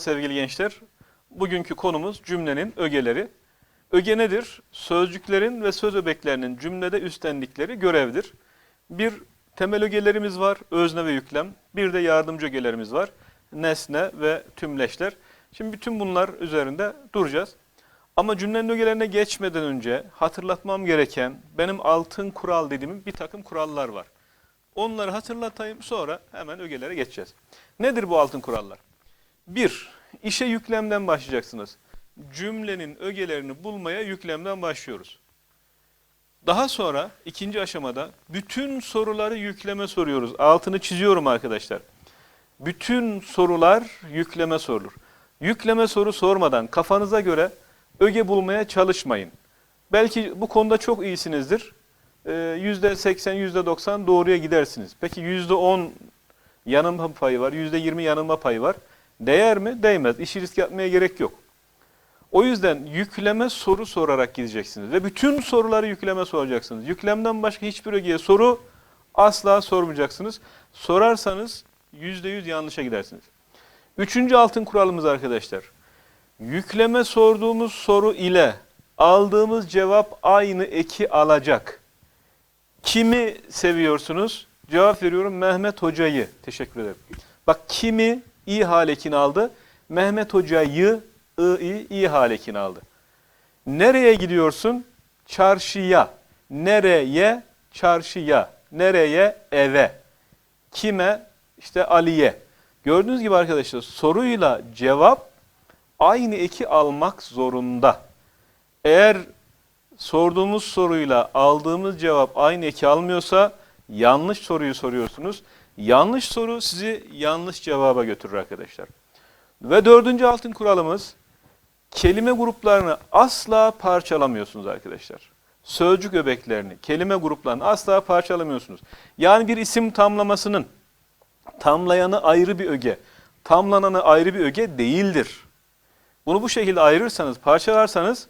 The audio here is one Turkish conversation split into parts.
Sevgili gençler. Bugünkü konumuz cümlenin ögeleri. Öge nedir? Sözcüklerin ve söz öbeklerinin cümlede üstlendikleri görevdir. Bir temel ögelerimiz var, özne ve yüklem. Bir de yardımcı ögelerimiz var, nesne ve tümleşler. Şimdi bütün bunlar üzerinde duracağız. Ama cümlenin ögelerine geçmeden önce hatırlatmam gereken benim altın kural dediğim bir takım kurallar var. Onları hatırlatayım sonra hemen ögelere geçeceğiz. Nedir bu altın kurallar? Bir, işe yüklemden başlayacaksınız. Cümlenin ögelerini bulmaya yüklemden başlıyoruz. Daha sonra ikinci aşamada bütün soruları yükleme soruyoruz. Altını çiziyorum arkadaşlar. Bütün sorular yükleme sorulur. Yükleme soru sormadan kafanıza göre öge bulmaya çalışmayın. Belki bu konuda çok iyisinizdir. Ee, %80, %90 doğruya gidersiniz. Peki %10 yanılma payı var, %20 yanılma payı var. Değer mi? Değmez. İşi risk yapmaya gerek yok. O yüzden yükleme soru sorarak gideceksiniz ve bütün soruları yükleme soracaksınız. Yüklemden başka hiçbir ögeye soru asla sormayacaksınız. Sorarsanız %100 yanlışa gidersiniz. Üçüncü altın kuralımız arkadaşlar. Yükleme sorduğumuz soru ile aldığımız cevap aynı eki alacak. Kimi seviyorsunuz? Cevap veriyorum Mehmet Hoca'yı. Teşekkür ederim. Bak kimi i halekini aldı. Mehmet Hoca'yı i, i, i halekini aldı. Nereye gidiyorsun? Çarşıya. Nereye? Çarşıya. Nereye? Eve. Kime? İşte Ali'ye. Gördüğünüz gibi arkadaşlar soruyla cevap aynı eki almak zorunda. Eğer sorduğumuz soruyla aldığımız cevap aynı eki almıyorsa yanlış soruyu soruyorsunuz. Yanlış soru sizi yanlış cevaba götürür arkadaşlar. Ve dördüncü altın kuralımız kelime gruplarını asla parçalamıyorsunuz arkadaşlar. Sözcük öbeklerini, kelime gruplarını asla parçalamıyorsunuz. Yani bir isim tamlamasının tamlayanı ayrı bir öge, tamlananı ayrı bir öge değildir. Bunu bu şekilde ayırırsanız, parçalarsanız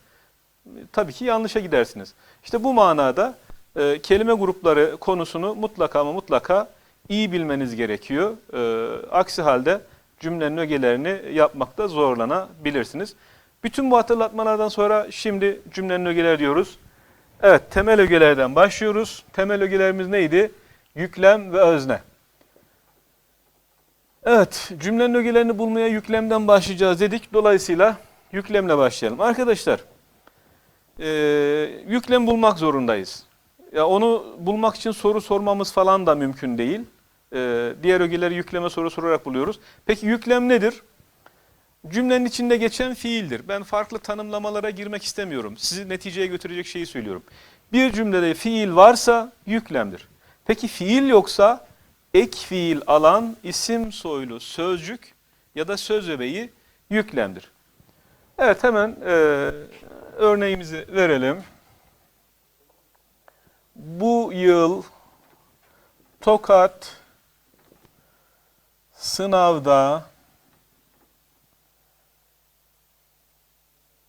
tabii ki yanlışa gidersiniz. İşte bu manada e, kelime grupları konusunu mutlaka ama mutlaka iyi bilmeniz gerekiyor. E, aksi halde cümlenin ögelerini yapmakta zorlanabilirsiniz. Bütün bu hatırlatmalardan sonra şimdi cümlenin ögeleri diyoruz. Evet, temel ögelerden başlıyoruz. Temel ögelerimiz neydi? Yüklem ve özne. Evet, cümlenin ögelerini bulmaya yüklemden başlayacağız dedik. Dolayısıyla yüklemle başlayalım. Arkadaşlar, e, yüklem bulmak zorundayız. Ya onu bulmak için soru sormamız falan da mümkün değil. E, diğer ögeleri yükleme soru sorarak buluyoruz. Peki yüklem nedir? Cümlenin içinde geçen fiildir. Ben farklı tanımlamalara girmek istemiyorum. Sizi neticeye götürecek şeyi söylüyorum. Bir cümlede fiil varsa yüklemdir. Peki fiil yoksa ek fiil alan isim soylu sözcük ya da söz öbeği yüklemdir. Evet hemen e, örneğimizi verelim. Bu yıl Tokat sınavda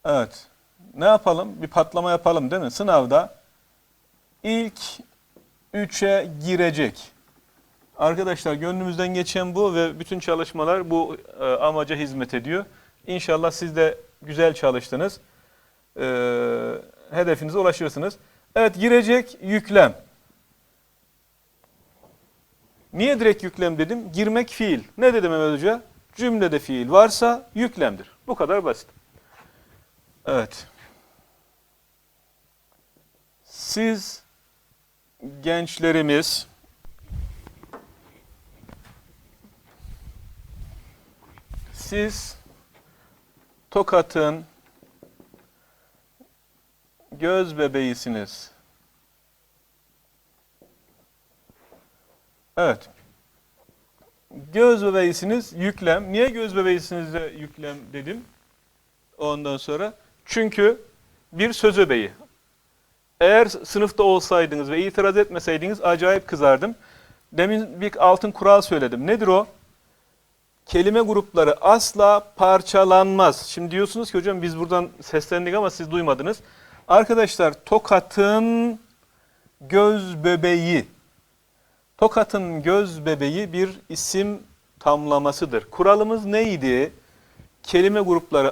Evet. Ne yapalım? Bir patlama yapalım değil mi? Sınavda ilk üçe girecek. Arkadaşlar gönlümüzden geçen bu ve bütün çalışmalar bu e, amaca hizmet ediyor. İnşallah siz de güzel çalıştınız. E, hedefinize ulaşırsınız. Evet girecek yüklem. Niye direkt yüklem dedim? Girmek fiil. Ne dedim Mehmet Hoca? Cümlede fiil varsa yüklemdir. Bu kadar basit. Evet. Siz gençlerimiz siz Tokat'ın göz bebeğisiniz. Evet. Göz bebeğisiniz yüklem. Niye göz bebeğisiniz yüklem dedim? Ondan sonra çünkü bir söz öbeği. Eğer sınıfta olsaydınız ve itiraz etmeseydiniz acayip kızardım. Demin bir altın kural söyledim. Nedir o? Kelime grupları asla parçalanmaz. Şimdi diyorsunuz ki hocam biz buradan seslendik ama siz duymadınız. Arkadaşlar Tokat'ın göz bebeği. Tokat'ın göz bebeği bir isim tamlamasıdır. Kuralımız neydi? kelime grupları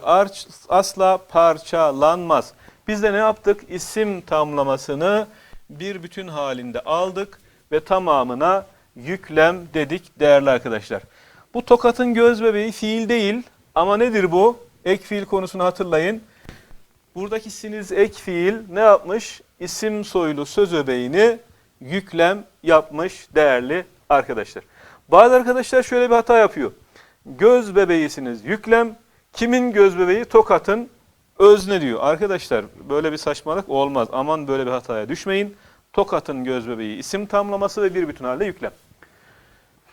asla parçalanmaz. Biz de ne yaptık? İsim tamlamasını bir bütün halinde aldık ve tamamına yüklem dedik değerli arkadaşlar. Bu tokatın göz bebeği fiil değil ama nedir bu? Ek fiil konusunu hatırlayın. Buradaki siniz ek fiil ne yapmış? İsim soylu söz öbeğini yüklem yapmış değerli arkadaşlar. Bazı arkadaşlar şöyle bir hata yapıyor. Göz bebeğisiniz yüklem. Kimin göz bebeği? Tokat'ın özne diyor. Arkadaşlar böyle bir saçmalık olmaz. Aman böyle bir hataya düşmeyin. Tokat'ın göz bebeği isim tamlaması ve bir bütün halde yüklem.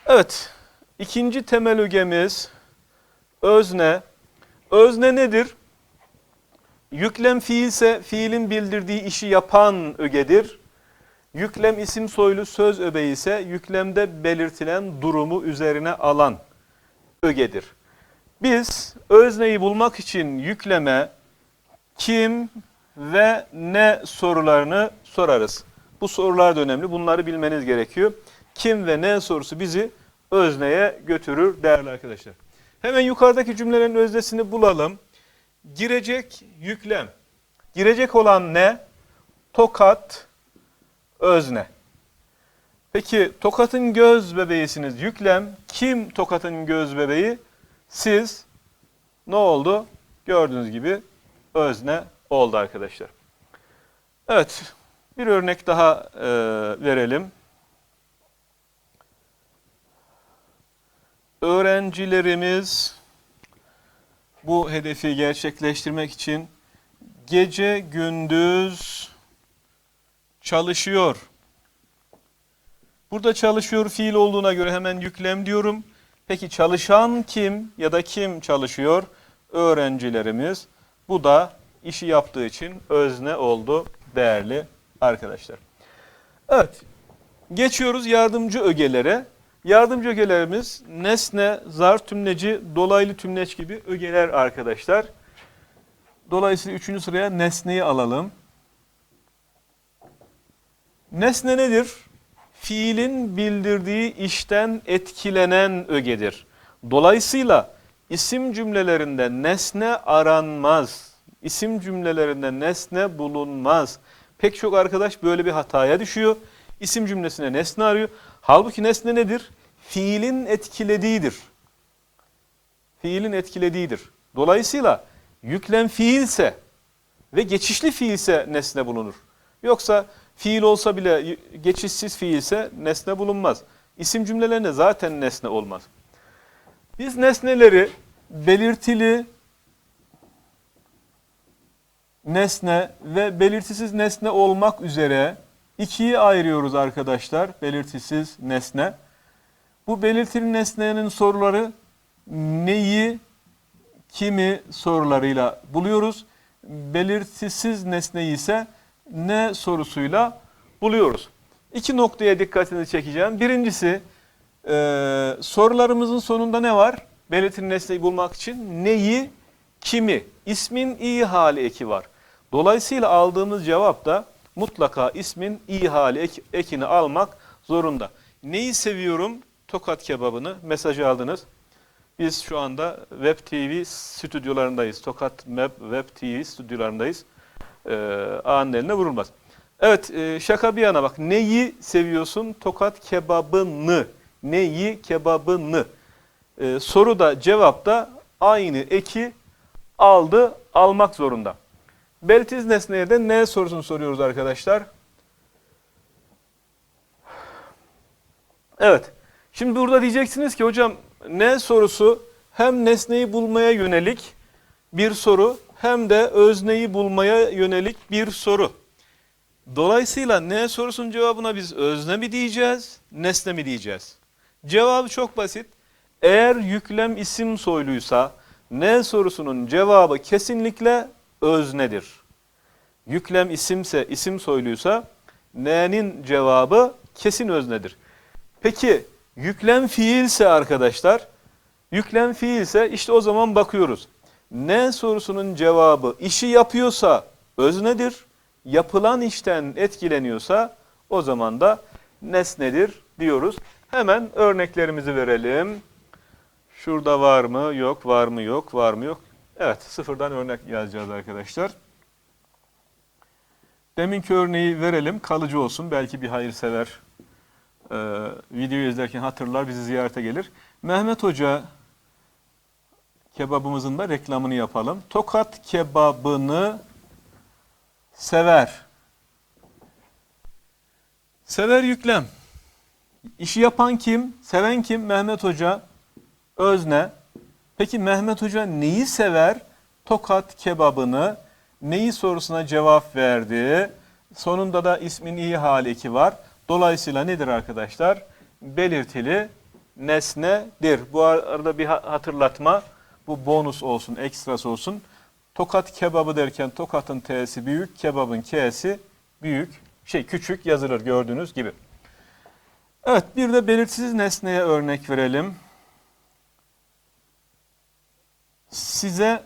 Evet. ikinci temel ögemiz özne. Özne nedir? Yüklem fiilse fiilin bildirdiği işi yapan ögedir. Yüklem isim soylu söz öbeği ise yüklemde belirtilen durumu üzerine alan ögedir. Biz özneyi bulmak için yükleme kim ve ne sorularını sorarız. Bu sorular da önemli. Bunları bilmeniz gerekiyor. Kim ve ne sorusu bizi özneye götürür değerli arkadaşlar. Hemen yukarıdaki cümlelerin öznesini bulalım. Girecek yüklem. Girecek olan ne? Tokat özne. Peki tokatın göz bebeğisiniz yüklem. Kim tokatın göz bebeği? Siz ne oldu? Gördüğünüz gibi özne oldu arkadaşlar. Evet bir örnek daha e, verelim. Öğrencilerimiz bu hedefi gerçekleştirmek için gece gündüz çalışıyor. Burada çalışıyor fiil olduğuna göre hemen yüklem diyorum. Peki çalışan kim ya da kim çalışıyor? Öğrencilerimiz. Bu da işi yaptığı için özne oldu değerli arkadaşlar. Evet. Geçiyoruz yardımcı ögelere. Yardımcı ögelerimiz nesne, zar tümleci, dolaylı tümleç gibi ögeler arkadaşlar. Dolayısıyla üçüncü sıraya nesneyi alalım. Nesne nedir? Fiilin bildirdiği işten etkilenen ögedir. Dolayısıyla isim cümlelerinde nesne aranmaz. İsim cümlelerinde nesne bulunmaz. Pek çok arkadaş böyle bir hataya düşüyor. İsim cümlesine nesne arıyor. Halbuki nesne nedir? Fiilin etkilediğidir. Fiilin etkilediğidir. Dolayısıyla yüklem fiilse ve geçişli fiilse nesne bulunur. Yoksa fiil olsa bile geçişsiz fiilse nesne bulunmaz. İsim cümlelerinde zaten nesne olmaz. Biz nesneleri belirtili nesne ve belirtisiz nesne olmak üzere ikiye ayırıyoruz arkadaşlar. Belirtisiz nesne. Bu belirtili nesnenin soruları neyi, kimi sorularıyla buluyoruz. Belirtisiz nesneyi ise ne sorusuyla buluyoruz. İki noktaya dikkatinizi çekeceğim. Birincisi e, sorularımızın sonunda ne var? Belirtili nesneyi bulmak için neyi, kimi, ismin iyi hali eki var. Dolayısıyla aldığımız cevap da mutlaka ismin iyi hali ek, ekini almak zorunda. Neyi seviyorum? Tokat kebabını mesajı aldınız. Biz şu anda Web TV stüdyolarındayız. Tokat Web, Web TV stüdyolarındayız. Ee, ağanın eline vurulmaz. Evet e, şaka bir yana bak. Neyi seviyorsun? Tokat kebabını. Neyi kebabını. Ee, soru da cevap da aynı eki aldı almak zorunda. Belirtiz nesneye de ne sorusunu soruyoruz arkadaşlar. Evet. Şimdi burada diyeceksiniz ki hocam ne sorusu hem nesneyi bulmaya yönelik bir soru hem de özneyi bulmaya yönelik bir soru. Dolayısıyla ne sorusunun cevabına biz özne mi diyeceğiz, nesne mi diyeceğiz? Cevabı çok basit. Eğer yüklem isim soyluysa ne sorusunun cevabı kesinlikle öznedir. Yüklem isimse, isim soyluysa ne'nin cevabı kesin öznedir. Peki yüklem fiilse arkadaşlar, yüklem fiilse işte o zaman bakıyoruz. Ne sorusunun cevabı işi yapıyorsa öznedir, yapılan işten etkileniyorsa o zaman da nesnedir diyoruz. Hemen örneklerimizi verelim. Şurada var mı? Yok. Var mı? Yok. Var mı? Yok. Evet. Sıfırdan örnek yazacağız arkadaşlar. Deminki örneği verelim. Kalıcı olsun. Belki bir hayırsever e, videoyu izlerken hatırlar, bizi ziyarete gelir. Mehmet Hoca kebabımızın da reklamını yapalım. Tokat kebabını sever. Sever yüklem. İşi yapan kim? Seven kim? Mehmet Hoca. Özne. Peki Mehmet Hoca neyi sever? Tokat kebabını. Neyi sorusuna cevap verdi. Sonunda da ismin iyi hali eki var. Dolayısıyla nedir arkadaşlar? Belirtili nesnedir. Bu arada bir ha- hatırlatma. Bu bonus olsun, ekstras olsun. Tokat kebabı derken tokatın t'si büyük, kebabın k'si büyük, şey küçük yazılır gördüğünüz gibi. Evet bir de belirtisiz nesneye örnek verelim. Size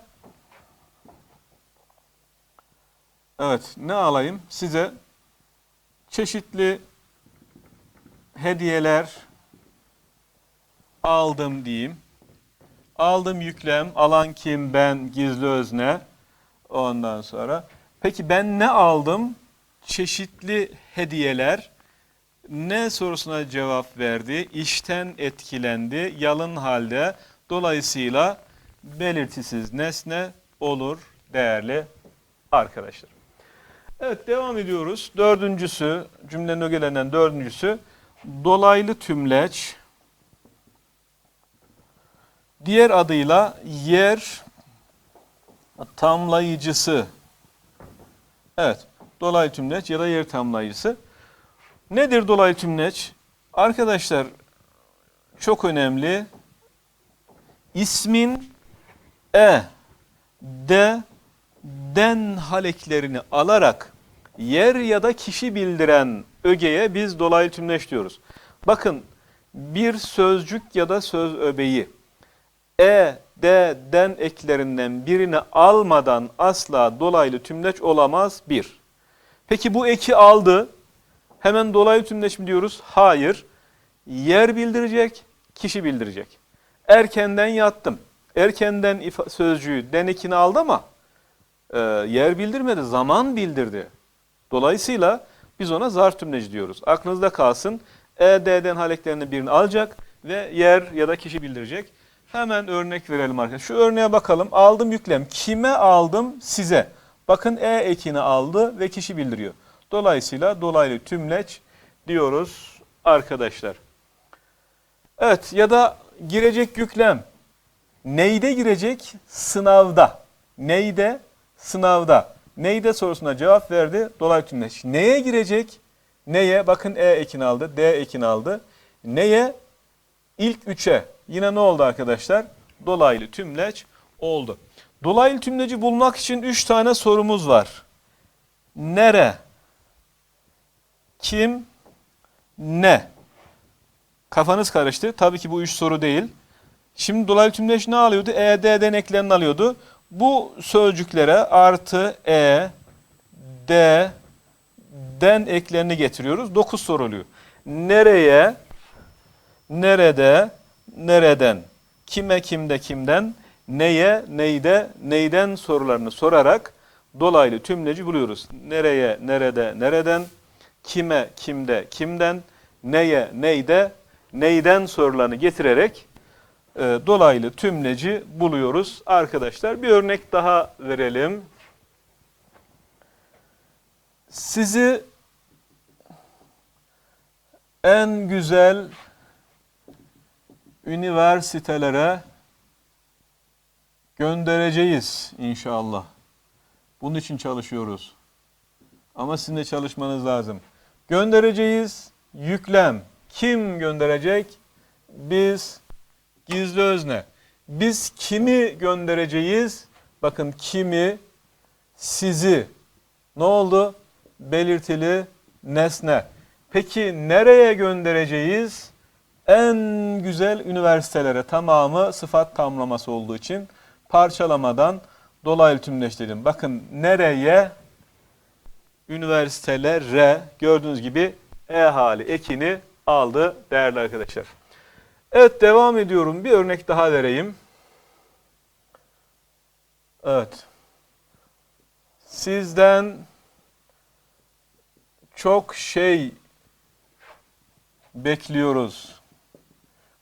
Evet ne alayım? Size çeşitli hediyeler aldım diyeyim. Aldım yüklem, alan kim, ben, gizli özne. Ondan sonra. Peki ben ne aldım? Çeşitli hediyeler. Ne sorusuna cevap verdi? İşten etkilendi, yalın halde. Dolayısıyla belirtisiz nesne olur değerli arkadaşlar. Evet devam ediyoruz. Dördüncüsü, cümlenin ögelerinden dördüncüsü dolaylı tümleç. Diğer adıyla yer tamlayıcısı. Evet, dolaylı tümleç ya da yer tamlayıcısı. Nedir dolaylı tümleç? Arkadaşlar çok önemli. İsmin e, de, den haleklerini alarak yer ya da kişi bildiren ögeye biz dolaylı tümleç diyoruz. Bakın bir sözcük ya da söz öbeği e, de, den eklerinden birini almadan asla dolaylı tümleç olamaz bir. Peki bu eki aldı. Hemen dolaylı tümleç mi diyoruz? Hayır. Yer bildirecek, kişi bildirecek. Erkenden yattım. Erkenden sözcüğü den ekini aldı ama e, yer bildirmedi, zaman bildirdi. Dolayısıyla biz ona zarf tümleci diyoruz. Aklınızda kalsın. E, D'den haleklerinin birini alacak ve yer ya da kişi bildirecek. Hemen örnek verelim arkadaşlar. Şu örneğe bakalım. Aldım yüklem. Kime aldım? Size. Bakın E ekini aldı ve kişi bildiriyor. Dolayısıyla dolaylı tümleç diyoruz arkadaşlar. Evet ya da girecek yüklem. Neyde girecek? Sınavda. Neyde? Sınavda. Neyde sorusuna cevap verdi. Dolaylı tümleç. Neye girecek? Neye? Bakın E ekini aldı. D ekini aldı. Neye? İlk üçe. Yine ne oldu arkadaşlar? Dolaylı tümleç oldu. Dolaylı tümleci bulmak için üç tane sorumuz var. Nere? Kim? Ne? Kafanız karıştı. Tabii ki bu üç soru değil. Şimdi dolaylı tümleç ne alıyordu? E, D'den eklerini alıyordu. Bu sözcüklere artı E, D, den eklerini getiriyoruz. 9 soruluyor. Nereye, nerede, nereden, kime, kimde, kimden, neye, neyde, neyden sorularını sorarak dolaylı tümleci buluyoruz. Nereye, nerede, nereden, kime, kimde, kimden, neye, neyde, neyden sorularını getirerek e, dolaylı tümleci buluyoruz arkadaşlar. Bir örnek daha verelim. Sizi en güzel üniversitelere göndereceğiz inşallah. Bunun için çalışıyoruz. Ama sizin de çalışmanız lazım. Göndereceğiz. Yüklem. Kim gönderecek? Biz gizli özne. Biz kimi göndereceğiz? Bakın kimi, sizi. Ne oldu? Belirtili nesne. Peki nereye göndereceğiz? En güzel üniversitelere tamamı sıfat tamlaması olduğu için parçalamadan dolaylı tümleştirdim. Bakın nereye? Üniversitelere gördüğünüz gibi e hali ekini aldı değerli arkadaşlar. Evet devam ediyorum. Bir örnek daha vereyim. Evet. Sizden çok şey bekliyoruz.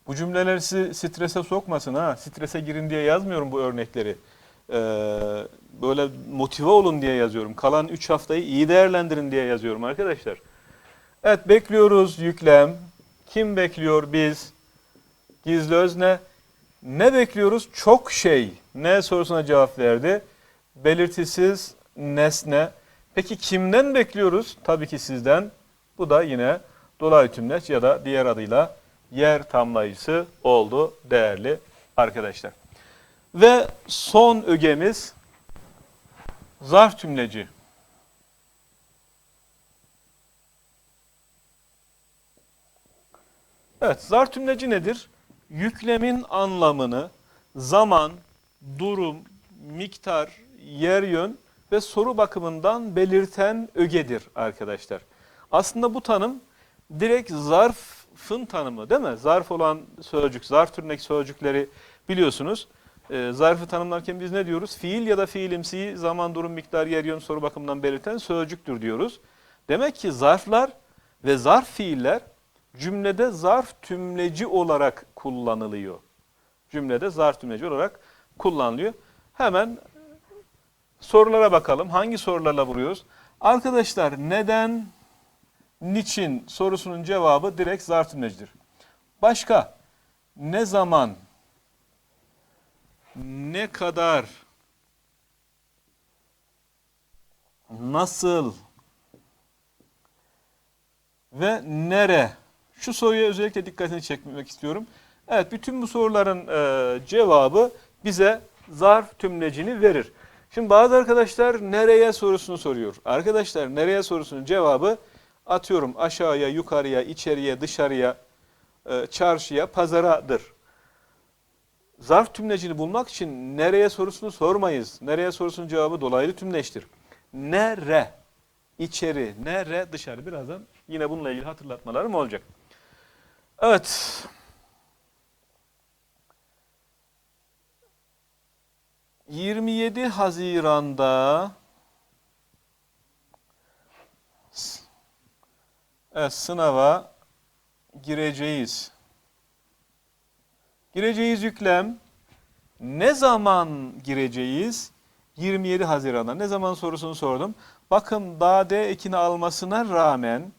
Bu cümleler sizi strese sokmasın ha. Strese girin diye yazmıyorum bu örnekleri. Ee, böyle motive olun diye yazıyorum. Kalan 3 haftayı iyi değerlendirin diye yazıyorum arkadaşlar. Evet bekliyoruz yüklem. Kim bekliyor? Biz. Gizli özne. Ne bekliyoruz? Çok şey. Ne sorusuna cevap verdi. Belirtisiz nesne. Peki kimden bekliyoruz? Tabii ki sizden. Bu da yine dolaylı tümleç ya da diğer adıyla yer tamlayıcısı oldu değerli arkadaşlar. Ve son ögemiz zarf tümleci. Evet, zarf tümleci nedir? Yüklemin anlamını zaman, durum, miktar, yer yön ve soru bakımından belirten ögedir arkadaşlar. Aslında bu tanım direkt zarfın tanımı değil mi? Zarf olan sözcük, zarf türündeki sözcükleri biliyorsunuz. Ee, zarfı tanımlarken biz ne diyoruz? Fiil ya da fiilimsi zaman, durum, miktar, yer yön soru bakımından belirten sözcüktür diyoruz. Demek ki zarflar ve zarf fiiller cümlede zarf tümleci olarak kullanılıyor. Cümlede zarf tümleci olarak kullanılıyor. Hemen sorulara bakalım. Hangi sorularla vuruyoruz? Arkadaşlar neden, niçin sorusunun cevabı direkt zarf tümlecidir. Başka ne zaman, ne kadar, nasıl ve nere? Şu soruya özellikle dikkatini çekmek istiyorum. Evet, bütün bu soruların e, cevabı bize zarf tümlecini verir. Şimdi bazı arkadaşlar nereye sorusunu soruyor. Arkadaşlar nereye sorusunun cevabı atıyorum aşağıya, yukarıya, içeriye, dışarıya, e, çarşıya, pazaradır. Zarf tümlecini bulmak için nereye sorusunu sormayız. Nereye sorusunun cevabı dolaylı tümleştir. Nere, içeri, nere, dışarı. Birazdan yine bununla ilgili hatırlatmalarım olacak. Evet. ...27 Haziran'da... Sınava gireceğiz. Gireceğiz yüklem. Ne zaman gireceğiz? 27 Haziran'da. Ne zaman sorusunu sordum. Bakın dade ekini almasına rağmen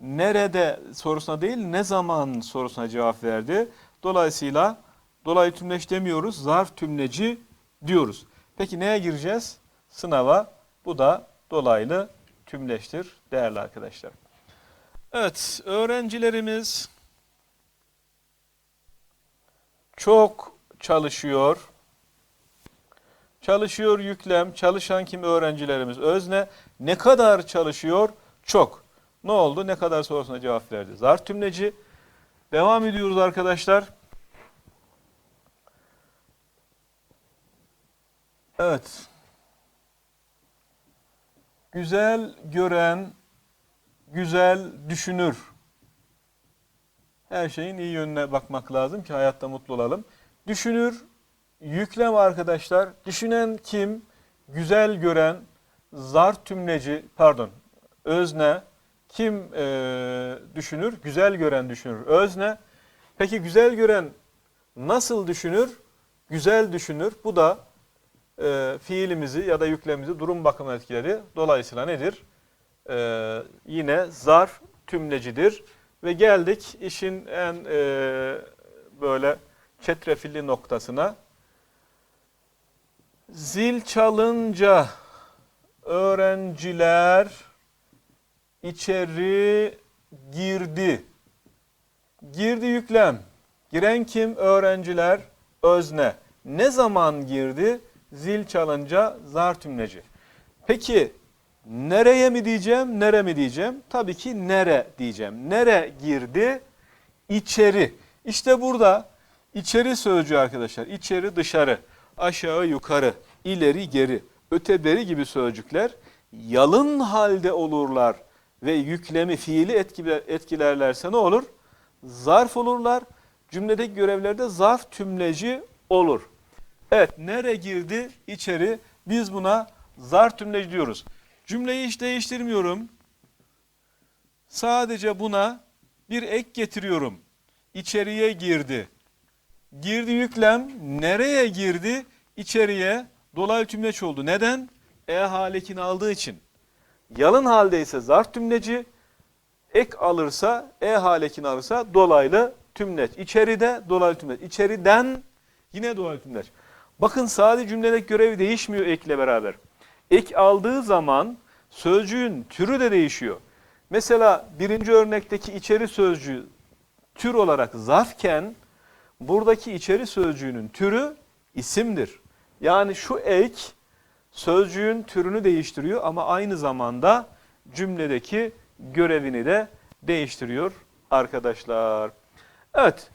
nerede sorusuna değil ne zaman sorusuna cevap verdi. Dolayısıyla dolaylı tümleç demiyoruz. Zarf tümleci diyoruz. Peki neye gireceğiz? Sınava. Bu da dolaylı tümleçtir değerli arkadaşlar. Evet öğrencilerimiz çok çalışıyor. Çalışıyor yüklem, çalışan kim öğrencilerimiz özne. Ne kadar çalışıyor? Çok. Ne oldu? Ne kadar sorusuna cevap verdi. Zarf tümleci. Devam ediyoruz arkadaşlar. Evet. Güzel gören, güzel düşünür. Her şeyin iyi yönüne bakmak lazım ki hayatta mutlu olalım. Düşünür, yüklem arkadaşlar. Düşünen kim? Güzel gören, zar tümleci, pardon, özne. Kim eee, düşünür? Güzel gören düşünür. Özne. Peki güzel gören nasıl düşünür? Güzel düşünür. Bu da eee, fiilimizi ya da yüklemimizi durum bakımı etkileri. Dolayısıyla nedir? Eee, yine zarf tümlecidir. Ve geldik işin en eee, böyle çetrefilli noktasına. Zil çalınca öğrenciler içeri girdi. Girdi yüklem. Giren kim? Öğrenciler özne. Ne zaman girdi? Zil çalınca zar tümleci. Peki nereye mi diyeceğim, nere mi diyeceğim? Tabii ki nere diyeceğim. Nere girdi? İçeri. İşte burada içeri sözcüğü arkadaşlar. İçeri dışarı, aşağı yukarı, ileri geri, öte beri gibi sözcükler yalın halde olurlar ve yüklemi fiili etkiler- etkilerlerse ne olur? Zarf olurlar. cümledeki görevlerde zarf tümleci olur. Evet, nere girdi? İçeri. Biz buna zarf tümleci diyoruz. Cümleyi hiç değiştirmiyorum. Sadece buna bir ek getiriyorum. İçeriye girdi. Girdi yüklem nereye girdi? İçeriye dolaylı tümleç oldu. Neden? E halekini aldığı için. Yalın halde ise zarf tümleci, ek alırsa, e halekini alırsa dolaylı tümleç. İçeride dolaylı tümleç. İçeriden yine dolaylı tümleç. Bakın sadece cümledeki görevi değişmiyor ekle beraber. Ek aldığı zaman sözcüğün türü de değişiyor. Mesela birinci örnekteki içeri sözcüğü tür olarak zarfken buradaki içeri sözcüğünün türü isimdir. Yani şu ek sözcüğün türünü değiştiriyor ama aynı zamanda cümledeki görevini de değiştiriyor arkadaşlar. Evet.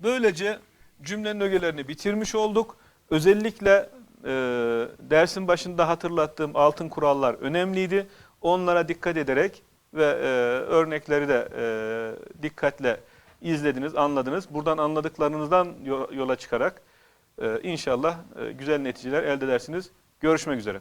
Böylece cümlenin ögelerini bitirmiş olduk. Özellikle e, dersin başında hatırlattığım altın kurallar önemliydi. Onlara dikkat ederek ve e, örnekleri de e, dikkatle izlediniz, anladınız. Buradan anladıklarınızdan yo- yola çıkarak e, inşallah e, güzel neticeler elde edersiniz. Görüşmek üzere.